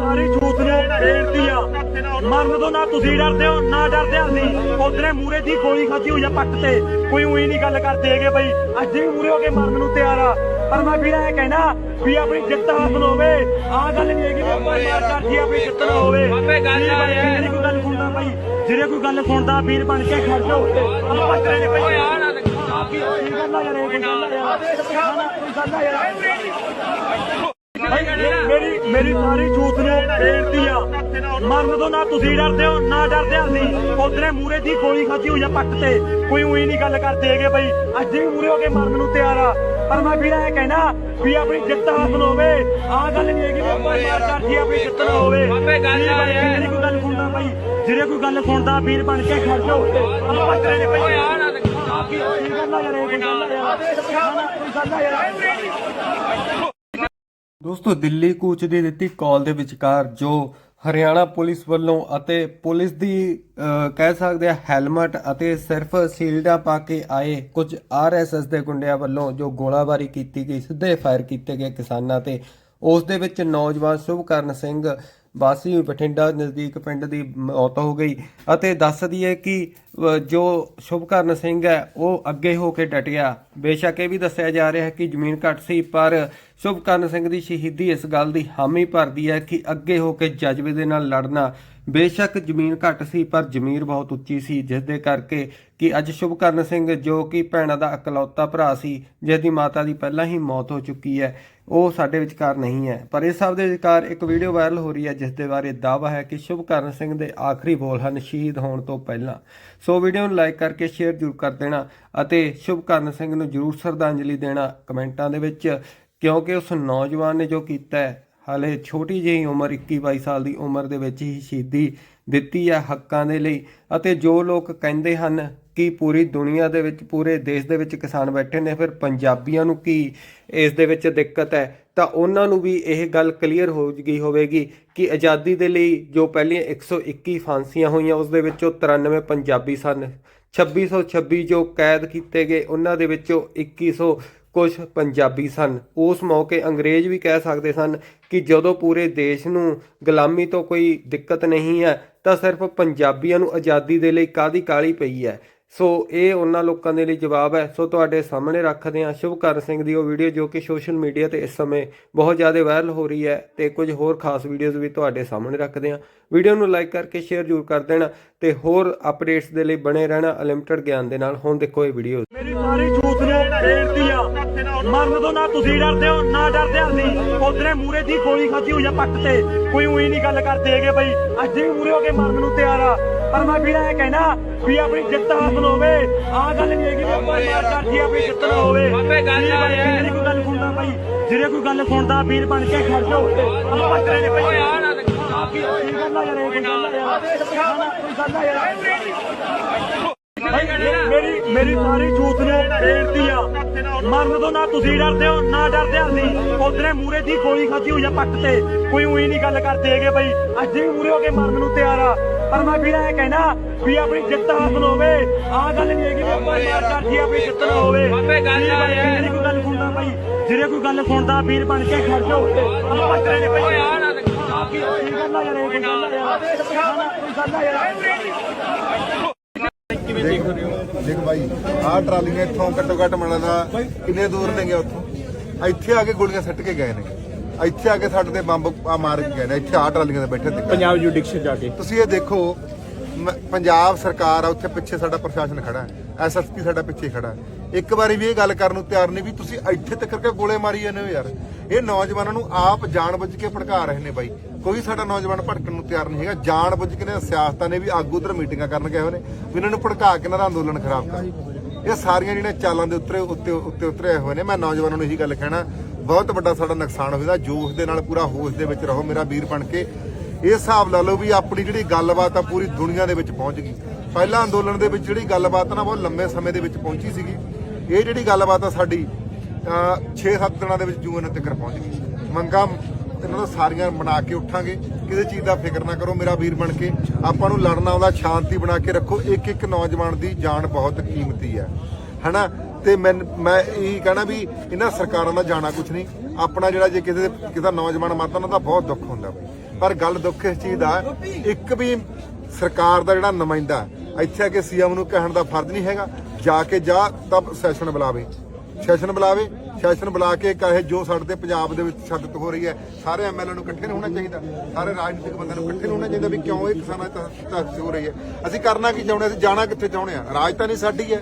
ਸਾਰੀ ਛੂਤ ਨੂੰ ਬੇਨਤੀ ਆ। ਮਰਨ ਤੋਂ ਨਾ ਤੁਸੀਂ ਡਰਦੇ ਹੋ ਨਾ ਡਰਦੇ ਅਸੀਂ। ਉਧਰੇ ਮੂਰੇ ਦੀ ਗੋਲੀ ਖਾਧੀ ਹੋਈ ਆ ਪੱਟ ਤੇ। ਕੋਈ ਉਹੀ ਨਹੀਂ ਗੱਲ ਕਰਦੇ ਹੈਗੇ ਬਈ। ਅੱਜ ਵੀ ਮੂਰੇ ਹੋ ਕੇ ਮਰਨ ਨੂੰ ਤਿਆਰ ਆ। ਪਰ ਮੈਂ ਵੀਰ ਇਹ ਕਹਿਣਾ ਵੀ ਆਪਣੀ ਜਿੱਤ ਹਾਸਲ ਹੋਵੇ। ਆਹ ਗੱਲ ਨਹੀਂ ਹੈਗੀ ਵੀ ਆਪਾਂ ਮਾਰ ਕਰਦੀ ਆਪਣੀ ਜਿੱਤ ਨਾ ਹੋਵੇ। ਬਾਬੇ ਗੱਲ ਹੈ। ਜਿਹੜੀ ਕੋਈ ਗੱਲ ਸੁਣਦਾ ਬਈ ਜਿਹੜੇ ਕੋਈ ਗੱਲ ਸੁਣਦਾ ਵੀਰ ਬਣ ਕੇ ਖੜ ਜਾਓ। ਆਪਾਂ ਤੇਰੇ ਨੇ ਬਈ। ਆ ਨਾ ਕੀ ਕਰਨਾ ਯਾਰ ਇਹ ਕੋਈ ਗੱਲ ਆ ਯਾਰ। ਕੋਈ ਗੱਲ ਆ ਯਾਰ। ਭਾਈ, ਮੇਰੀ ਮੇਰੀ ਸਾਰੀ ਛੂਤ ਨੂੰ ਬੇਨਤੀ ਆ। ਮਰਨ ਤੋਂ ਨਾ ਤੁਸੀਂ ਡਰਦੇ ਹੋ ਨਾ ਡਰਦੇ ਅਸੀਂ। ਉਧਰੇ ਮੂਰੇ ਦੀ ਗੋਲੀ ਖਾਧੀ ਹੋਈ ਆ ਪੱਟ ਤੇ। ਕੋਈ ਉਹੀ ਨਹੀਂ ਗੱਲ ਕਰਦੇ ਹੈਗੇ ਬਈ ਅੱਜ ਵੀ ਮੂਰੇ ਹੋ ਕੇ ਮਰਨ ਨੂੰ ਤਿਆਰ ਆ। ਪਰ ਮੈਂ ਵੀਰ ਇਹ ਕਹਿਣਾ ਵੀ ਆਪਣੀ ਜਿੱਤ ਹਾਸਲ ਹੋਵੇ। ਆਹ ਗੱਲ ਨਹੀਂ ਹੈਗੀ ਵੀ ਆਪਾਂ ਮਾਰ ਕਰਦੀ ਆਪਣੀ ਜਿੱਤ ਨਾ ਹੋਵੇ। ਬਾਬੇ ਗੱਲ ਹੈ। ਜਿਹੜੀ ਕੋਈ ਗੱਲ ਸੁਣਦਾ ਬਈ ਜਿਹੜੇ ਕੋਈ ਗੱਲ ਸੁਣਦਾ ਵੀਰ ਬਣ ਕੇ ਖੜ ਜਾਓ। ਆਪਾਂ ਤੇਰੇ ਨੇ ਓਏ ਬਈ ਆ ਨਾ ਕੀ ਕਰਨਾ ਯਾਰ ਇਹ ਕੋਈ ਗੱਲ ਆ ਯਾਰ। ਕੋਈ ਗੱਲ ਆ ਯਾਰ। ਦੋਸਤੋ, ਦਿੱਲੀ ਕੂਚ ਦੀ ਦਿੱਤੀ ਕਾਲ ਦੇ ਵਿਚਕਾਰ ਜੋ ਹਰਿਆਣਾ ਪੁਲਿਸ ਵੱਲੋਂ ਅਤੇ ਪੁਲਿਸ ਦੀ ਕਹਿ ਸਕਦੇ ਆ ਹੈਲਮਟ ਅਤੇ ਸਿਰਫ ਸੀਲਡਾਂ ਪਾ ਕੇ ਆਏ ਕੁਝ ਆਰਐਸਐਸ ਦੇ ਗੁੰਡਿਆਂ ਵੱਲੋਂ ਜੋ ਗੋਲਾਬਾਰੀ ਕੀਤੀ ਗਈ, ਸਿੱਧੇ ਫਾਇਰ ਕੀਤੇ ਗਏ ਕਿਸਾਨਾਂ ਤੇ। ਉਸ ਦੇ ਵਿੱਚ ਨੌਜਵਾਨ ਸ਼ੁਭਕਰਨ ਸਿੰਘ ਵਾਸੀ ਬਠਿੰਡਾ ਨਜ਼ਦੀਕ ਪਿੰਡ ਦੀ ਮੌਤ ਹੋ ਗਈ ਅਤੇ ਦੱਸਦੀ ਹੈ ਕਿ ਜੋ ਸ਼ੁਭਕਰਨ ਸਿੰਘ ਹੈ, ਉਹ ਅੱਗੇ ਹੋ ਕੇ ਡਟਿਆ। ਬੇਸ਼ੱਕ ਇਹ ਵੀ ਦੱਸਿਆ ਜਾ ਰਿਹਾ ਹੈ ਕਿ ਜ਼ਮੀਨ ਘੱਟ ਸੀ, ਪਰ ਸ਼ੁਭਕਰਨ ਸਿੰਘ ਦੀ ਸ਼ਹੀਦੀ ਇਸ ਗੱਲ ਦੀ ਹਾਮੀ ਭਰਦੀ ਹੈ ਕਿ ਅੱਗੇ ਹੋ ਕੇ ਜਜ਼ਬੇ ਦੇ ਨਾਲ ਲੜਨਾ ਬੇਸ਼ੱਕ ਜ਼ਮੀਨ ਘੱਟ ਸੀ, ਪਰ ਜ਼ਮੀਰ ਬਹੁਤ ਉੱਚੀ ਸੀ ਜਿਸ ਦੇ ਕਰਕੇ ਕਿ ਅੱਜ ਸ਼ੁਭਕਰਨ ਸਿੰਘ ਜੋ ਕਿ ਭੈਣਾਂ ਦਾ ਇਕਲੌਤਾ ਭਰਾ ਸੀ ਜਿਸ ਦੀ ਮਾਤਾ ਦੀ ਪਹਿਲਾਂ ਹੀ ਮੌਤ ਹੋ ਚੁੱਕੀ ਹੈ, ਉਹ ਸਾਡੇ ਵਿਚਕਾਰ ਨਹੀਂ ਹੈ। ਪਰ ਇਸ ਸਭ ਦੇ ਵਿਚਕਾਰ ਇੱਕ ਵੀਡੀਓ ਵਾਇਰਲ ਹੋ ਰਹੀ ਹੈ ਜਿਸ ਦੇ ਬਾਰੇ ਦਾਅਵਾ ਹੈ ਕਿ ਸ਼ੁਭਕਰਨ ਸਿੰਘ ਦੇ ਆਖਰੀ ਬੋਲ ਹਨ, ਸ਼ਹੀਦ ਹੋਣ ਤੋਂ ਪਹਿਲਾਂ। ਸੋ ਵੀਡੀਓ ਨੂੰ ਲਾਈਕ ਕਰਕੇ ਸ਼ੇਅਰ ਜ਼ਰੂਰ ਕਰ ਦੇਣਾ ਅਤੇ ਸ਼ੁਭਕਰਨ ਸਿੰਘ ਨੂੰ ਜ਼ਰੂਰ ਸ਼ਰਧਾਂਜਲੀ ਦੇਣਾ ਕਮੈਂਟਾਂ ਦੇ ਵਿੱਚ। ਕਿਉਂਕਿ ਉਸ ਨੌਜਵਾਨ ਨੇ ਜੋ ਕੀਤਾ ਹੈ, ਹਾਲੇ ਛੋਟੀ ਜਿਹੀ ਉਮਰ 21 22 ਸਾਲ ਦੀ ਉਮਰ ਦੇ ਵਿੱਚ ਹੀ ਸ਼ਹੀਦੀ ਦਿੱਤੀ ਹੈ ਹੱਕਾਂ ਦੇ ਲਈ। ਅਤੇ ਜੋ ਲੋਕ ਕਹਿੰਦੇ ਹਨ ਕਿ ਪੂਰੀ ਦੁਨੀਆ ਦੇ ਵਿੱਚ, ਪੂਰੇ ਦੇਸ਼ ਦੇ ਵਿੱਚ ਕਿਸਾਨ ਬੈਠੇ ਨੇ, ਫਿਰ ਪੰਜਾਬੀਆਂ ਨੂੰ ਕੀ ਇਸ ਦੇ ਵਿੱਚ ਦਿੱਕਤ ਹੈ? ਤਾਂ ਉਹਨਾਂ ਨੂੰ ਵੀ ਇਹ ਗੱਲ ਕਲੀਅਰ ਹੋ ਗਈ ਹੋਵੇਗੀ ਕਿ ਆਜ਼ਾਦੀ ਦੇ ਲਈ ਜੋ ਪਹਿਲੀਆਂ 121 ਫਾਂਸੀਆਂ ਹੋਈਆਂ, ਉਸ ਦੇ ਵਿੱਚੋਂ 93 ਪੰਜਾਬੀ ਸਨ। 2626 ਜੋ ਕੈਦ ਕੀਤੇ ਗਏ, ਉਹਨਾਂ ਦੇ ਵਿੱਚੋਂ 2100 ਕੁਝ ਪੰਜਾਬੀ ਸਨ। ਉਸ ਮੌਕੇ ਅੰਗਰੇਜ਼ ਵੀ ਕਹਿ ਸਕਦੇ ਸਨ ਕਿ ਜਦੋਂ ਪੂਰੇ ਦੇਸ਼ ਨੂੰ ਗੁਲਾਮੀ ਤੋਂ ਕੋਈ ਦਿੱਕਤ ਨਹੀਂ ਹੈ, ਤਾਂ ਸਿਰਫ ਪੰਜਾਬੀਆਂ ਨੂੰ ਆਜ਼ਾਦੀ ਦੇ ਲਈ ਕਾਦੀ ਕਾਲੀ ਪਈ ਹੈ? ਸੋ ਇਹ ਉਹਨਾਂ ਲੋਕਾਂ ਦੇ ਲਈ ਜਵਾਬ ਹੈ। ਸੋ ਤੁਹਾਡੇ ਸਾਹਮਣੇ ਰੱਖਦੇ ਹਾਂ ਸ਼ੁਭਕਰਨ ਸਿੰਘ ਦੀ ਉਹ ਵੀਡੀਓ ਜੋ ਕਿ ਸੋਸ਼ਲ ਮੀਡੀਆ ਤੇ ਇਸ ਸਮੇਂ ਬਹੁਤ ਜ਼ਿਆਦਾ ਵਾਇਰਲ ਹੋ ਰਹੀ ਹੈ ਤੇ ਕੁਝ ਹੋਰ ਖਾਸ ਵੀਡੀਓਜ਼ ਵੀ ਤੁਹਾਡੇ ਸਾਹਮਣੇ ਰੱਖਦੇ ਹਾਂ। ਵੀਡੀਓ ਨੂੰ ਲਾਈਕ ਕਰਕੇ ਸ਼ੇਅਰ ਜ਼ਰੂਰ ਕਰ ਦੇਣਾ ਤੇ ਹੋਰ ਅਪਡੇਟਸ ਦੇ ਲਈ ਬਣੇ ਰਹਿਣਾ ਅਨਲਿਮਟਿਡ ਗਿਆਨ ਦੇ ਨਾਲ। ਹੁਣ ਦੇਖੋ ਇਹ ਵੀਡੀਓ। ਛੂਤ ਨੂੰ ਆ ਮਰਨ ਤੋਂ ਨਾ ਤੁਸੀਂ ਡਰਦੇ ਹੋ ਨਾ ਡਰਦੇ ਅਸੀਂ। ਉਧਰੇ ਮੂਰੇ ਦੀ ਗੋਲੀ ਖਾਧੀ ਹੋਈ ਆ ਪੱਟ ਤੇ। ਕੋਈ ਉਹੀ ਨਹੀਂ ਗੱਲ ਕਰਦੇ ਹੈਗੇ ਬਈ। ਅੱਜ ਵੀ ਮੂਰੇ ਹੋ ਕੇ ਮਰਨ ਨੂੰ ਤਿਆਰ ਆ। ਪਰ ਮੈਂ ਵੀਰ ਇਹ ਕਹਿਣਾ ਵੀ ਆਪਣੀ ਜਿੱਤ ਹਾਸਲ ਹੋਵੇ। ਆਹ ਗੱਲ ਨਹੀਂ ਹੈਗੀ ਵੀ ਆਪਾਂ ਮਾਰ ਕਰਦੀ ਆਪਣੀ ਜਿੱਤ ਨਾ ਹੋਵੇ। ਗੱਲ ਹੈ। ਜਿਹੜੀ ਕੋਈ ਗੱਲ ਸੁਣਦਾ ਬਈ ਜਿਹੜੇ ਕੋਈ ਗੱਲ ਸੁਣਦਾ ਵੀਰ ਬਣ ਕੇ ਖੜ ਜਾਓ। ਆਪਾਂ ਤੇਰੇ ਨੇ ਓਏ ਆ ਨਾ ਕੀ ਕਰਨਾ ਯਾਰ ਇਹ ਕੋਈ ਗੱਲ ਆ ਯਾਰ। ਕੋਈ ਗੱਲ ਆ ਯਾਰ। ਭਾਈ, ਮੇਰੀ ਮੇਰੀ ਸਾਰੀ ਛੂਤ ਨੂੰ ਬੇਨਤੀ ਆ। ਮਰਨ ਤੋਂ ਨਾ ਤੁਸੀਂ ਡਰਦੇ ਹੋ ਨਾ ਡਰਦੇ ਅਸੀਂ। ਉਧਰੇ ਮੂਰੇ ਦੀ ਗੋਲੀ ਖਾਧੀ ਹੋਈ ਆ ਪੱਟ ਤੇ। ਕੋਈ ਉਹੀ ਨਹੀਂ ਗੱਲ ਕਰਦੇ ਹੈਗੇ ਬਈ ਅੱਜ ਵੀ ਮੂਰੇ ਹੋ ਕੇ ਮਰਨ ਨੂੰ ਤਿਆਰ ਆ। ਪਰ ਮੈਂ ਵੀਰ ਇਹ ਕਹਿਣਾ ਵੀ ਆਪਣੀ ਜਿੱਤ ਹਾਸਲ ਹੋਵੇ। ਆਹ ਗੱਲ ਨਹੀਂ ਹੈਗੀ ਵੀ ਆਪਾਂ ਮਾਰ ਕਰਦੀ ਆਪਣੀ ਜਿੱਤ ਨਾ ਹੋਵੇ। ਬਾਬੇ ਗੱਲ ਹੈ। ਜਿਹੜੀ ਕੋਈ ਗੱਲ ਸੁਣਦਾ ਬਈ ਜਿਹੜੇ ਕੋਈ ਗੱਲ ਸੁਣਦਾ ਵੀਰ ਬਣ ਕੇ ਖੜ ਜਾਓ। ਆਪਾਂ ਤੇਰੇ ਨੇ ਬਈ ਆ ਨਾ ਕੀ ਕਰਨਾ ਯਾਰ ਇਹ ਕੋਈ ਗੱਲ ਆ ਯਾਰ। ਕੋਈ ਗੱਲ ਆ ਯਾਰ। ਦੇਖ ਦੇਖ ਬਾਈ ਆਹ ਟਰਾਲੀ ਨੇ ਇੱਥੋਂ ਘੱਟੋ ਘੱਟ ਮਿਲਦਾ ਕਿੰਨੇ ਦੂਰ ਨੇਗੇ ਉੱਥੋਂ? ਇੱਥੇ ਆ ਕੇ ਗੋਲੀਆਂ ਸੱਟ ਕੇ ਗਏ ਨੇ। ਇੱਥੇ ਆ ਕੇ ਸਾਡੇ ਤੇ ਬੰਬ ਆ ਮਾਰ ਕੇ ਗਏ ਨੇ। ਇੱਥੇ ਆਹ ਟਰਾਲੀਆਂ ਤੇ ਬੈਠੇ ਤੇ। ਪੰਜਾਬ ਜੁਡੀਸ਼ੀਅਲ ਜਾ ਕੇ। ਤੁਸੀਂ ਇਹ ਦੇਖੋ ਪੰਜਾਬ ਸਰਕਾਰ ਆ ਉੱਥੇ ਪਿੱਛੇ ਸਾਡਾ ਪ੍ਰਸ਼ਾਸਨ ਖੜਾ ਹੈ। ਐਸਐਸਪੀ ਸਾਡਾ ਪਿੱਛੇ ਖੜਾ ਹੈ। ਇੱਕ ਵਾਰੀ ਵੀ ਇਹ ਗੱਲ ਕਰਨ ਨੂੰ ਤਿਆਰ ਨਹੀਂ ਵੀ ਤੁਸੀਂ ਇੱਥੇ ਤੱਕ ਕਰਕੇ ਗੋਲੇ ਮਾਰੀ ਜਾਂਦੇ ਹੋ ਯਾਰ। ਇਹ ਨੌਜਵਾਨਾਂ ਨੂੰ ਆਪ ਜਾਣਬੁੱਝ ਕੇ ਭੜਕਾ ਰਹੇ ਨੇ ਬਾਈ। ਕੋਈ ਸਾਡਾ ਨੌਜਵਾਨ ਭੜਕਣ ਨੂੰ ਤਿਆਰ ਨਹੀਂ ਹੈਗਾ। ਜਾਣ ਬੁੱਝ ਕੇ ਨੇ ਸਿਆਸਤਾਂ ਨੇ ਵੀ ਆਗੂ ਉਧਰ ਮੀਟਿੰਗਾਂ ਕਰਨ ਗਏ ਹੋਏ ਨੇ। ਵੀ ਇਹਨਾਂ ਨੂੰ ਭੜਕਾ ਕੇ ਇਹਨਾਂ ਦਾ ਅੰਦੋਲਨ ਖਰਾਬ ਕਰ। ਇਹ ਸਾਰੀਆਂ ਜਿਹੜੀਆਂ ਚਾਲਾਂ ਦੇ ਉੱਤੇ ਉੱਤੇ ਉੱਤੇ ਉਤਰੇ ਹੋਏ ਨੇ, ਮੈਂ ਨੌਜਵਾਨਾਂ ਨੂੰ ਇਹੀ ਗੱਲ ਕਹਿਣਾ। ਬਹੁਤ ਵੱਡਾ ਸਾਡਾ ਨੁਕਸਾਨ ਹੋਵੇਗਾ ਜੋਸ਼ ਦੇ ਨਾਲ ਪੂਰਾ ਹੋਸ਼ ਦੇ ਵਿੱਚ ਰਹੋ ਮੇਰਾ ਵੀਰ ਬਣ ਕੇ। ਇਹ ਹਿਸਾਬ ਲਾ ਲਓ ਵੀ ਆਪਣੀ ਜਿਹੜੀ ਗੱਲਬਾਤ ਆ ਪੂਰੀ ਦੁਨੀਆ ਦੇ ਵਿੱਚ ਪਹੁੰਚ ਗਈ। ਪਹਿਲਾਂ ਅੰਦੋਲਨ ਦੇ ਵਿੱਚ ਜਿਹੜੀ ਗੱਲਬਾਤ ਨਾ ਬਹੁਤ ਲੰਮੇ ਸਮੇਂ ਦੇ ਵਿੱਚ ਪਹੁੰਚੀ ਸੀਗੀ। ਇਹ ਜਿਹੜੀ ਗੱਲਬਾਤ ਆ ਸਾਡੀ 6-7 ਦਿਨਾਂ ਦੇ ਵਿੱਚ ਜੂਨ ਤੱਕ ਪਹੁੰਚ ਗਈ। ਮੰਗਾਂ ਇਹਨਾਂ ਦਾ ਸਾਰੀਆਂ ਬਣਾ ਕੇ ਉੱਠਾਂਗੇ। ਕਿਸੇ ਚੀਜ਼ ਦਾ ਫਿਕਰ ਨਾ ਕਰੋ ਮੇਰਾ ਵੀਰ ਬਣ ਕੇ। ਆਪਾਂ ਨੂੰ ਲੜਨਾ ਆਉਂਦਾ, ਸ਼ਾਂਤੀ ਬਣਾ ਕੇ ਰੱਖੋ। ਇੱਕ ਇੱਕ ਨੌਜਵਾਨ ਦੀ ਜਾਨ ਬਹੁਤ ਕੀਮਤੀ ਹੈ। ਹਨਾ? ਤੇ ਮੈਂ ਮੈਂ ਇਹੀ ਕਹਿਣਾ ਵੀ ਇਹਨਾਂ ਸਰਕਾਰਾਂ ਦਾ ਜਾਣਾ ਕੁਝ ਨਹੀਂ। ਆਪਣਾ ਜਿਹੜਾ ਜੇ ਕਿਸੇ ਕਿਸੇ ਦਾ ਨੌਜਵਾਨ ਮਰਦਾ ਨਾ ਤਾਂ ਬਹੁਤ ਦੁੱਖ ਹੁੰਦਾ ਬਈ। ਪਰ ਗੱਲ ਦੁੱਖ ਇਸ ਚੀਜ਼ ਦਾ, ਇੱਕ ਵੀ ਸਰਕਾਰ ਦਾ ਜਿਹੜਾ ਨੁਮਾਇੰਦਾ, ਇੱਥੇ ਆ ਕੇ ਸੀਐਮ ਨੂੰ ਕਹਿਣ ਦਾ ਫਰਜ਼ ਨਹੀਂ ਹੈਗਾ। ਜਾ ਕੇ ਜਾ, ਤਬ ਸੈਸ਼ਨ ਬੁਲਾਵੇ। ਸੈਸ਼ਨ ਬੁਲਾਵੇ। ਸੈਸ਼ਨ ਬੁਲਾ ਕੇ ਕਹੇ ਜੋ ਸਾਡੇ ਤੇ ਪੰਜਾਬ ਦੇ ਵਿੱਚ ਸ਼ੱਦਤ ਹੋ ਰਹੀ ਹੈ ਸਾਰੇ ਐਮਐਲਏ ਨੂੰ ਇਕੱਠੇ ਹੋਣਾ ਚਾਹੀਦਾ। ਸਾਰੇ ਰਾਜਨੀਤਿਕ ਬੰਦਿਆਂ ਨੂੰ ਇਕੱਠੇ ਹੋਣਾ ਚਾਹੀਦਾ ਵੀ ਕਿਉਂ ਇਹ ਕਿਸਾਨਾਂ ਤੱਕ ਹੋ ਰਹੀ ਹੈ। ਅਸੀਂ ਕਰਨਾ ਕੀ ਚਾਹੁੰਦੇ? ਅਸੀਂ ਜਾਣਾ ਕਿੱਥੇ ਚਾਹੁੰਦੇ ਆ ਰਾਜਧਾਨੀ ਸਾਡੀ ਹੈ।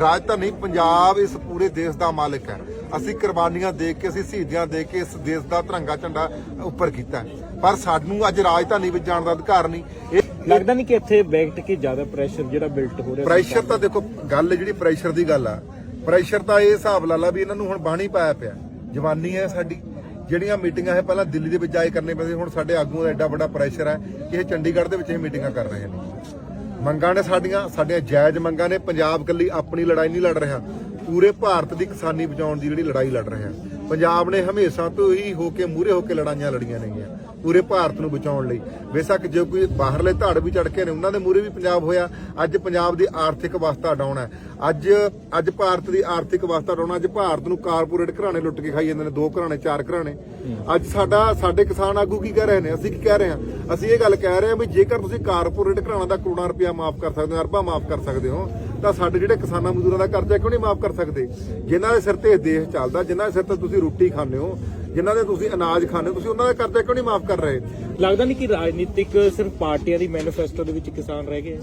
ਰਾਜਧਾਨੀ ਪੰਜਾਬ ਇਸ ਪੂਰੇ ਦੇਸ਼ ਦਾ ਮਾਲਕ ਹੈ। ਅਸੀਂ ਕੁਰਬਾਨੀਆਂ ਦੇ ਕੇ ਅਸੀਂ ਸ਼ਹੀਦੀਆਂ ਦੇ ਕੇ ਇਸ ਦੇਸ਼ ਦਾ ਤਿਰੰਗਾ ਝੰਡਾ ਉੱਪਰ ਕੀਤਾ। ਪਰ ਸਾਨੂੰ ਅੱਜ ਰਾਜਧਾਨੀ ਵਿੱਚ ਜਾਣ ਦਾ ਅਧਿਕਾਰ ਨਹੀਂ। ਇਹ ਲੱਗਦਾ ਨਹੀਂ ਕਿ ਇੱਥੇ ਬੈਕਟ ਕੇ ਜ਼ਿਆਦਾ ਪ੍ਰੈਸ਼ਰ ਜਿਹੜਾ ਬਿਲਟ ਹੋ ਰਿਹਾ ਪ੍ਰੈਸ਼ਰ ਤਾਂ ਦੇਖੋ ਗੱਲ ਜਿਹੜੀ ਪ੍ਰੈਸ਼ਰ ਦੀ ਗੱਲ ਆ ਪ੍ਰੈਸ਼ਰ ਤਾਂ ਇਹ ਹਿਸਾਬ ਲਾ ਲਾ ਵੀ ਇਹਨਾਂ ਨੂੰ ਹੁਣ ਬਾਣੀ ਪਾਇਆ ਪਿਆ। ਜਵਾਨੀ ਹੈ ਸਾਡੀ। ਜਿਹੜੀਆਂ ਮੀਟਿੰਗਾਂ ਹੈ ਪਹਿਲਾਂ ਦਿੱਲੀ ਦੇ ਵਿੱਚ ਜਾਏ ਕਰਨੇ ਪੈਂਦੇ ਹੁਣ ਸਾਡੇ ਆਗੂਆਂ ਦਾ ਐਡਾ ਵੱਡਾ ਪ੍ਰੈਸ਼ਰ ਹੈ ਕਿ ਇਹ ਚੰਡੀਗੜ੍ਹ ਦੇ ਵਿੱਚ ਇਹ ਮੀਟਿੰਗਾਂ ਕਰ ਰਹੇ ਨੇ। ਮੰਗਾਂ ਨੇ ਸਾਡੀਆਂ ਸਾਡੀਆਂ ਜਾਇਜ਼ ਮੰਗਾਂ ਨੇ। ਪੰਜਾਬ ਕੱਲੀ ਆਪਣੀ ਲੜਾਈ ਨਹੀਂ ਲੜ ਰਿਹਾ। ਪੂਰੇ ਭਾਰਤ ਦੀ ਕਿਸਾਨੀ ਬਚਾਉਣ ਦੀ ਜਿਹੜੀ ਲੜਾਈ ਲੜ ਰਿਹਾ। ਪੰਜਾਬ ਨੇ ਹਮੇਸ਼ਾ ਤੋਂ ਹੀ ਹੋ ਕੇ ਮੂਰੇ ਹੋ ਕੇ ਲੜਾਈਆਂ ਲੜੀਆਂ ਨੇਗੀਆਂ। ਪੂਰੇ ਭਾਰਤ ਨੂੰ ਬਚਾਉਣ ਲਈ। ਬੇਸ਼ੱਕ ਜੇ ਕੋਈ ਬਾਹਰਲੇ ਧੜ ਵੀ ਚੜ ਕੇ ਨੇ ਉਹਨਾਂ ਦੇ ਮੂਰੇ ਵੀ ਪੰਜਾਬ ਹੋਇਆ। ਅੱਜ ਪੰਜਾਬ ਦੀ ਆਰਥਿਕ ਅਵਸਥਾ ਡਾਊਨ ਹੈ। ਅੱਜ ਅੱਜ ਭਾਰਤ ਦੀ ਆਰਥਿਕ ਅਵਸਥਾ ਡਾਊਨ। ਅੱਜ ਭਾਰਤ ਨੂੰ ਕਾਰਪੋਰੇਟ ਘਰਾਣੇ ਲੁੱਟ ਕੇ ਖਾਈ ਜਾਂਦੇ ਨੇ ਦੋ ਘਰਾਣੇ ਚਾਰ ਘਰਾਣੇ। ਅੱਜ ਸਾਡਾ ਸਾਡੇ ਕਿਸਾਨ ਆਗੂ ਕੀ ਕਹਿ ਰਹੇ ਨੇ? ਅਸੀਂ ਕੀ ਕਹਿ ਰਹੇ ਹਾਂ? ਅਸੀਂ ਇਹ ਗੱਲ ਕਹਿ ਰਹੇ ਹਾਂ ਵੀ ਜੇਕਰ ਤੁਸੀਂ ਕਾਰਪੋਰੇਟ ਘਰਾਣਾ ਦਾ ਕਰੋੜਾਂ ਰੁਪਇਆ ਮਾਫ ਕਰ ਸਕਦੇ ਹੋ ਅਰਬਾਂ ਮਾਫ ਕਰ ਸਕਦੇ ਹੋ ਤਾਂ ਸਾਡੇ ਜਿਹੜੇ ਕਿਸਾਨਾਂ ਮਜ਼ਦੂਰਾਂ ਦਾ ਕਰਜ਼ਾ ਕਿਉਂ ਨਹੀਂ ਮਾਫ ਕਰ ਸਕਦੇ? ਜਿਨ੍ਹਾਂ ਦੇ ਸਿਰ ਤੇ ਦੇਸ਼ ਚੱਲਦਾ ਜਿਨ੍ਹਾਂ ਦੇ ਸਿਰ ਤੇ ਤੁਸੀਂ ਰੋਟੀ ਖਾਂਦੇ ਹੋ ਜਿਨ੍ਹਾਂ ਦੇ ਤੁਸੀਂ ਅਨਾਜ ਖਾਂਦੇ ਹੋ ਤੁਸੀਂ ਉਹਨਾਂ ਦਾ ਕਰਜ਼ਾ ਕਿਉਂ ਨਹੀਂ ਮਾਫ ਕਰ ਰਹੇ? ਲੱਗਦਾ ਨਹੀਂ ਕਿ ਰਾਜਨੀਤਿਕ ਸਿਰਫ ਪਾਰਟੀਆਂ ਦੀ ਮੈਨੀਫੈਸਟੋ ਦੇ ਵਿੱਚ ਕਿਸਾਨ ਰਹਿ ਗਏ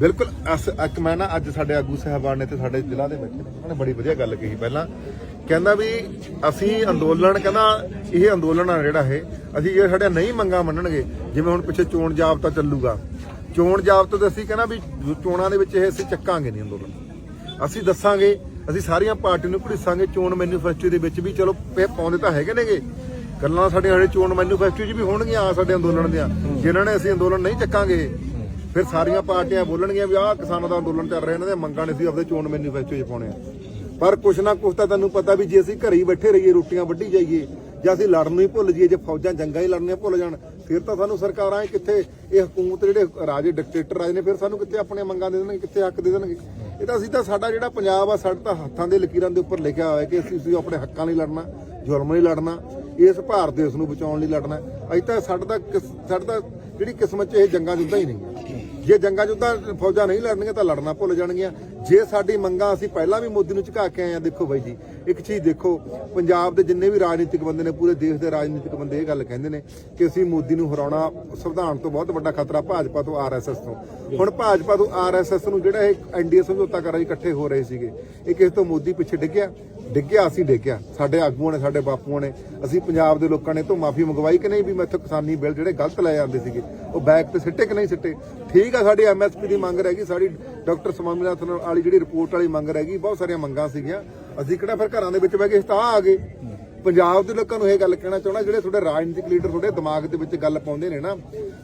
ਬਿਲਕੁਲ ਅਸ ਇੱਕ ਮੈਂ ਨਾ ਅੱਜ ਸਾਡੇ ਆਗੂ ਸਾਹਿਬਾਨ ਨੇ ਤੇ ਸਾਡੇ ਜ਼ਿਲ੍ਹਾ ਦੇ ਬੈਠੇ ਨੇ ਉਹਨਾਂ ਨੇ ਬੜੀ ਵਧੀਆ ਗੱਲ ਕਹੀ ਪਹਿਲਾਂ। ਕਹਿੰਦਾ ਵੀ ਅਸੀਂ ਅੰਦੋਲਨ ਕਹਿੰਦਾ ਇਹ ਅੰਦੋਲਨ ਆ ਜਿਹੜਾ ਇਹ ਅਸੀਂ ਜੇ ਸਾਡੇ ਨਹੀਂ ਮੰਗਾਂ ਮੰਨਣਗੇ ਜਿਵੇਂ ਹੁਣ ਪਿੱਛੇ ਚੋਣ ਜਾਬਤਾ ਚੱਲੂਗਾ। ਚੋਣ ਜਾਬਤੇ ਤੇ ਅਸੀਂ ਕਹਿੰਦਾ ਵੀ ਚੋਣਾਂ ਦੇ ਵਿੱਚ ਇਹ ਅਸੀਂ ਚੱਕਾਂਗੇ ਨਹੀਂ ਅੰਦੋਲਨ। ਅਸੀਂ ਦੱਸਾਂਗੇ ਅਸੀਂ ਸਾਰੀਆਂ ਪਾਰਟੀਆਂ ਨੂੰ ਘੜੀਸਾਂਗੇ ਚੋਣ ਮੈਨੀਫੈਸਟੋ ਦੇ ਵਿੱਚ ਵੀ ਚਲੋ ਪਾਉਂਦੇ ਤਾਂ ਹੈਗੇ ਨੇਗੇ। ਗੱਲਾਂ ਸਾਡੇ ਸਾਡੇ ਚੋਣ ਮੈਨੀਫੈਸਟੋ 'ਚ ਵੀ ਹੋਣਗੀਆਂ ਆ ਸਾਡੇ ਅੰਦੋਲਨ ਦੀਆਂ। ਜਿਨ੍ਹਾਂ ਨੇ ਅਸੀਂ ਅੰਦੋਲਨ ਨਹੀਂ ਚੱਕਾਂਗੇ, ਫਿਰ ਸਾਰੀਆਂ ਪਾਰਟੀਆਂ ਬੋਲਣਗੀਆਂ ਵੀ ਆਹ ਕਿਸਾਨਾਂ ਦਾ ਅੰਦੋਲਨ ਚੱਲ ਰਿਹਾ, ਇਹਨਾਂ ਦੇ ਮੰਗਾਂ ਨੇ ਸੀ ਆਪਦੇ ਚੋਣ ਮੈਨੀਫੈਸਟੋ 'ਚ ਪਾਉਣੇ ਆ। ਪਰ ਕੁਛ ਨਾ ਕੁਛ ਤਾਂ ਤੁਹਾਨੂੰ ਪਤਾ ਵੀ ਜੇ ਅਸੀਂ ਘਰੇ ਹੀ ਬੈਠੇ ਰਹੀਏ, ਰੋਟੀਆਂ ਵੱਢੀ ਜਾਈਏ, ਜਾਂ ਅਸੀਂ ਲੜਨ ਨੂੰ ਹੀ ਭੁੱਲ ਜਾਈਏ, ਜੇ ਫੌਜਾਂ ਜੰਗਾਂ ਹੀ ਲੜਨੀਆਂ ਭੁੱਲ ਜਾਣ, ਫਿਰ ਤਾਂ ਸਾਨੂੰ ਸਰਕਾਰਾਂ ਕਿੱਥੇ ਇਹ ਹਕੂਮਤ ਜਿਹੜੇ ਰਾਜੇ ਡਿਕਟੇਟਰ ਰਾਜ ਨੇ, ਫਿਰ ਸਾਨੂੰ ਕਿੱਥੇ ਆਪਣੀਆਂ ਮੰਗਾਂ ਦੇ ਦੇਣਗੇ, ਕਿੱਥੇ ਹੱਕ ਦੇ ਦੇਣਗੇ? ਇਹ ਤਾਂ ਅਸੀਂ ਤਾਂ ਸਾਡਾ ਜਿਹੜਾ ਪੰਜਾਬ ਆ, ਸਾਡੇ ਤਾਂ ਹੱਥਾਂ ਦੇ ਲਕੀਰਾਂ ਦੇ ਉੱਪਰ ਲਿਖਿਆ ਹੋਇਆ ਕਿ ਅਸੀਂ ਅਸੀਂ ਆਪਣੇ ਹੱਕਾਂ ਲਈ ਲੜਨਾ, ਜ਼ੁਲਮ ਲਈ ਲੜਨਾ, ਇਸ ਭਾਰਤ ਦੇਸ਼ ਨੂੰ ਬਚਾਉਣ ਲਈ ਲੜਨਾ। ਅਸੀਂ ਤਾਂ ਸਾਡਾ ਤਾਂ ਕਿਸ- ਸਾਡਾ ਤਾਂ ਜਿਹੜੀ ਕਿਸਮਤ 'ਚ ਇਹ ਜੰਗਾਂ ਜੁੱਦਾਂ ਹੀ ਨਹੀਂ ਜੇ ਜੰਗਾਂ ਜੁੱਦਾਂ ਫੌਜਾਂ ਨਹੀਂ ਲੜਨਗੀਆਂ ਤਾਂ ਲੜਨਾ ਭੁੱਲ ਜਾਣਗੀਆਂ। ਜੇ ਸਾਡੀ ਮੰਗਾਂ ਅਸੀਂ ਪਹਿਲਾਂ ਵੀ ਮੋਦੀ ਨੂੰ ਝੁਕਾ ਕੇ ਆਏ ਆ ਦੇਖੋ ਬਾਈ ਜੀ, ਇੱਕ ਚੀਜ਼ ਦੇਖੋ, ਪੰਜਾਬ ਦੇ ਜਿੰਨੇ ਵੀ ਰਾਜਨੀਤਿਕ ਬੰਦੇ ਨੇ, ਪੂਰੇ ਦੇਸ਼ ਦੇ ਰਾਜਨੀਤਿਕ ਬੰਦੇ ਇਹ ਗੱਲ ਕਹਿੰਦੇ ਨੇ ਕਿ ਅਸੀਂ ਮੋਦੀ ਨੂੰ ਹਰਾਉਣਾ ਸੰਵਿਧਾਨ ਤੋਂ ਬਹੁਤ ਵੱਡਾ ਖਤਰਾ ਭਾਜਪਾ ਤੋਂ ਆਰਐਸਐਸ ਤੋਂ। ਹੁਣ ਭਾਜਪਾ ਤੋਂ ਆਰਐਸਐਸ ਨੂੰ ਜਿਹੜਾ ਇਹ ਐਨਡੀਏ ਸਮਝੌਤਾ ਕਰ ਇਕੱਠੇ ਹੋ ਰਹੇ ਸੀਗੇ, ਇਹ ਕਿਸੇ ਤੋਂ ਮੋਦੀ ਪਿੱਛੇ ਡਿੱਗਿਆ। ਡਿੱਗਿਆ, ਅਸੀਂ ਡਿੱਗਿਆ। ਸਾਡੇ ਆਗੂਆਂ ਨੇ, ਸਾਡੇ ਬਾਪੂਆਂ ਨੇ, ਅਸੀਂ ਪੰਜਾਬ ਦੇ ਲੋਕਾਂ ਨੇ ਤੋਂ ਮਾਫੀ ਮੰਗਵਾਈ ਕਿ ਨਹੀਂ ਵੀ ਮੈਥੋਂ ਕਿਸਾਨੀ ਬਿੱਲ ਜਿਹੜੇ ਗਲਤ ਲੈ ਜਾਂਦੇ ਸੀਗੇ, ਉਹ ਬੈਕ ਤੇ ਸਿੱਟੇ ਕਿ ਨਹੀਂ ਸਿੱਟੇ? ਠੀਕ ਆ, ਸਾਡੀ ਐਮਐਸਪੀ ਦੀ ਮੰਗ ਰਹਿ ਗਈ, ਸਾਡੀ ਡਾਕਟਰ ਸਵਾਮੀਨਾਥਨ ਵਾਲੀ ਜਿਹੜੀ ਰਿਪੋਰਟ ਵਾਲੀ ਮੰਗ ਰਹਿ ਗਈ, ਬਹੁਤ ਸਾਰੀਆਂ ਮੰਗਾਂ ਸੀਗੀਆਂ। ਅਸੀਂ ਕਿਹੜਾ ਫਿਰ ਘਰਾਂ ਦੇ ਵਿੱਚ ਬਹਿ ਕੇ ਅਸੀਂ ਤਾਂ ਆ ਗਏ। ਪੰਜਾਬ ਦੇ ਲੋਕਾਂ ਨੂੰ ਇਹ ਗੱਲ ਕਹਿਣਾ ਚਾਹੁੰਦਾ, ਜਿਹੜੇ ਤੁਹਾਡੇ ਰਾਜਨੀਤਿਕ ਲੀਡਰ ਤੁਹਾਡੇ ਦਿਮਾਗ ਦੇ ਵਿੱਚ ਗੱਲ ਪਾਉਂਦੇ ਨੇ ਨਾ,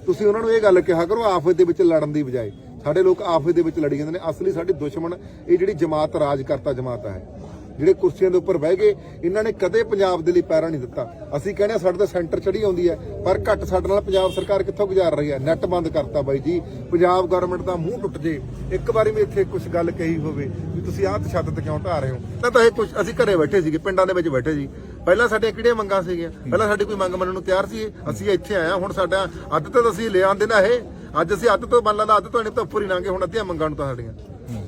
ਤੁਸੀਂ ਉਹਨਾਂ ਨੂੰ ਇਹ ਗੱਲ ਕਿਹਾ ਕਰੋ ਆਫਤ ਦੇ ਵਿੱਚ ਲੜਨ ਦੀ ਬਜਾਏ। ਸਾਡੇ ਲੋਕ ਆਫਤ ਦੇ ਵਿੱਚ ਲੜੀ ਜਾਂਦੇ ਨੇ, ਅਸਲੀ ਸਾਡੇ ਦੁਸ਼ਮਣ, ਇਹ ਜਿਹੜੀ ਜਮਾਤ ਰਾਜ ਕਰਤਾ ਜਮਾਤ ਹੈ ਜਿਹੜੇ ਕੁਰਸੀਆਂ ਦੇ ਉੱਪਰ ਬਹਿ ਗਏ, ਇਹਨਾਂ ਨੇ ਕਦੇ ਪੰਜਾਬ ਦੇ ਲਈ ਪੈਰਾ ਨਹੀਂ ਦਿੱਤਾ। ਅਸੀਂ ਕਹਿੰਦੇ ਸਾਡੇ ਤਾਂ ਸੈਂਟਰ ਚੜੀ ਆਉਂਦੀ ਹੈ, ਪਰ ਘੱਟ ਸਾਡੇ ਨਾਲ ਪੰਜਾਬ ਸਰਕਾਰ ਕਿੱਥੋਂ ਗੁਜ਼ਾਰ ਰਹੀ ਹੈ? ਨੈਟ ਬੰਦ ਕਰਤਾ ਬਾਈ ਜੀ। ਪੰਜਾਬ ਗਵਰਨਮੈਂਟ ਦਾ ਮੂੰਹ ਟੁੱਟ ਜੇ। ਇੱਕ ਵਾਰੀ ਵੀ ਇੱਥੇ ਕੁਝ ਗੱਲ ਕਹੀ ਹੋਵੇ ਵੀ ਤੁਸੀਂ ਆਹ ਤਸ਼ੱਦਦ ਕਿਉਂ ਢਾ ਰਹੇ ਹੋ? ਤਾਂ ਤਾਂ ਇਹ ਕੁਝ ਅਸੀਂ ਘਰੇ ਬੈਠੇ ਸੀਗੇ, ਪਿੰਡਾਂ ਦੇ ਵਿੱਚ ਬੈਠੇ ਸੀ। ਪਹਿਲਾਂ ਸਾਡੀਆਂ ਕਿਹੜੀਆਂ ਮੰਗਾਂ ਸੀਗੀਆਂ? ਪਹਿਲਾਂ ਸਾਡੀ ਕੋਈ ਮੰਗ ਮੰਨਣ ਨੂੰ ਤਿਆਰ ਸੀ ਅਸੀਂ ਇੱਥੇ ਆਏ ਹਾਂ, ਹੁਣ ਸਾਡਾ ਅੱਧ ਤਾਂ ਅਸੀਂ ਲੈ ਆਂਦੇ ਨਾ ਇਹ। ਅੱਜ ਅਸੀਂ ਅੱਧ ਤੋਂ ਮੰਨ ਲਾਂਦਾ, ਅੱਧ ਤੋਂ ਇਹਨੇ ਤਾਂ ਉੱਪਰ ਹੀ ਲਾਂਗੇ ਹੁਣ ਅੱਧੀਆਂ ਮੰਗਾਂ ਨੂੰ ਤਾਂ ਸਾਡੀਆਂ।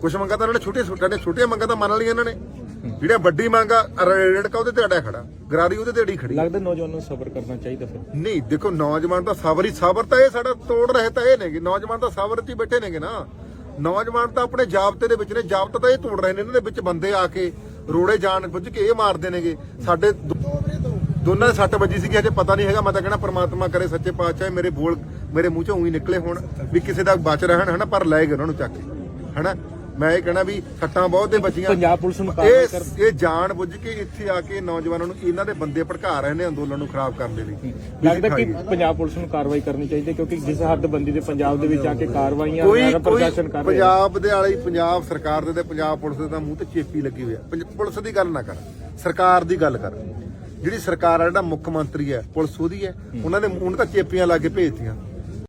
ਕੁਝ ਮੰਗਾਂ ਤਾਂ ਇਹਨਾਂ ਨੇ ਛੋਟੀਆਂ ਛੋਟੀਆਂ ਛੋਟੀਆਂ ਮੰਗਾਂ ਤਾਂ ਮੰਨ ਲਈਆਂ ਇਹਨਾਂ ਨੇ। ਜਿਹੜੀਆਂ ਵੱਡੀ ਮੰਗ ਆ ਰੇੜਕਾ ਉਹਦੇ ਤੇ ਅੜਿਆ ਖੜਾ। ਗਰਾਰੀ ਉਹਦੇ ਤੇ ਅੜੀ ਖੜੀ। ਲੱਗਦਾ ਨੌਜਵਾਨਾਂ ਨੂੰ ਸਬਰ ਕਰਨਾ ਚਾਹੀਦਾ ਫਿਰ। ਨਹੀਂ ਦੇਖੋ ਨੌਜਵਾਨ ਤਾਂ ਸਬਰ ਹੀ ਸਬਰ ਤਾਂ ਇਹ ਸਾਡਾ ਤੋੜ ਰਹੇ ਤਾਂ ਇਹ ਨੇਗੇ। ਨੌਜਵਾਨ ਤਾਂ ਸਬਰ 'ਚ ਹੀ ਬੈਠੇ ਨੇਗੇ ਨਾ। ਨੌਜਵਾਨ ਤਾਂ ਆਪਣੇ ਜਾਬਤੇ ਦੇ ਵਿੱਚ ਨੇ। ਜਾਬਤਾ ਤਾਂ ਇਹ ਤੋੜ ਰਹੇ ਨੇ। ਇਹਨਾਂ ਦੇ ਵਿੱਚ ਬੰਦੇ ਆ ਕੇ ਰੋੜੇ ਜਾਣ ਬੁੱਝ ਕੇ ਇਹ ਮਾਰਦੇ ਨੇਗੇ। ਸਾਡੇ ਦੋਨਾਂ ਸੱਟ ਵੱਜੀ ਸੀਗੀ ਅਜੇ ਪਤਾ ਨਹੀਂ ਹੈਗਾ। ਮੈਂ ਤਾਂ ਕਹਿਣਾ ਪ੍ਰਮਾਤਮਾ ਕਰੇ ਸੱਚੇ ਪਾਤਸ਼ਾਹ ਮੇਰੇ ਬੋਲ ਮੇਰੇ ਮੂੰਹ ਚੋਂ ਉਹੀ ਨਿਕਲੇ ਹੋਣ ਵੀ ਕਿਸੇ ਦਾ ਬਚ ਰਹਿਣ ਹਨਾ ਪਰ ਲੈ ਗਏ ਉਹਨਾਂ ਨੂੰ ਚੱਕ ਕੇ। ਹਨਾ? ਮੈਂ ਇਹ ਕਹਿਣਾ ਵੀ ਸੱਟਾਂ ਬਹੁਤ ਦੇ ਵੱਜੀਆਂ ਪੰਜਾਬ ਪੁਲਿਸ ਕਰ ਇਹ ਜਾਣ ਬੁੱਝ ਕੇ ਇੱਥੇ ਆ ਕੇ ਨੌਜਵਾਨਾਂ ਨੂੰ ਇਹਨਾਂ ਦੇ ਬੰਦੇ ਭੜਕਾ ਰਹੇ ਨੇ ਅੰਦੋਲਨ ਨੂੰ ਖਰਾਬ ਕਰਨ ਦੇ ਲਈ। ਲੱਗਦਾ ਕਿ। ਪੰਜਾਬ ਪੁਲਿਸ ਨੂੰ ਕਾਰਵਾਈ ਕਰਨੀ ਚਾਹੀਦੀ ਹੈ ਕਿਉਂਕਿ ਜਿਸ ਹੱਦ ਬੰਦੀ ਦੇ ਪੰਜਾਬ ਦੇ ਵਿੱਚ ਆ ਕੇ ਕਾਰਵਾਈਆਂ ਕਰ ਰਿਹਾ ਪੰਜਾਬ ਦੇ ਵਾਲੀ ਪੰਜਾਬ ਸਰਕਾਰ ਦੇ ਤੇ ਪੰਜਾਬ ਪੁਲਿਸ ਦੇ ਤਾਂ ਮੂੰਹ ਤੇ ਚੇਪੀ ਲੱਗੀ ਹੋਈ ਪੰਜ- ਪੁਲਿਸ ਦੀ ਗੱਲ ਨਾ ਕਰ। ਸਰਕਾਰ ਦੀ ਗੱਲ ਕਰ। ਜਿਹੜੀ ਸਰਕਾਰ ਆ ਜਿਹੜਾ ਮੁੱਖ ਮੰਤਰੀ ਹੈ ਪੁਲਿਸ ਉਹਦੀ ਹੈ। ਉਹਨਾਂ ਨੇ ਉਹਨਾਂ ਤਾਂ ਚੇਪੀਆਂ ਲਾ ਕੇ ਭੇਜਤੀਆਂ।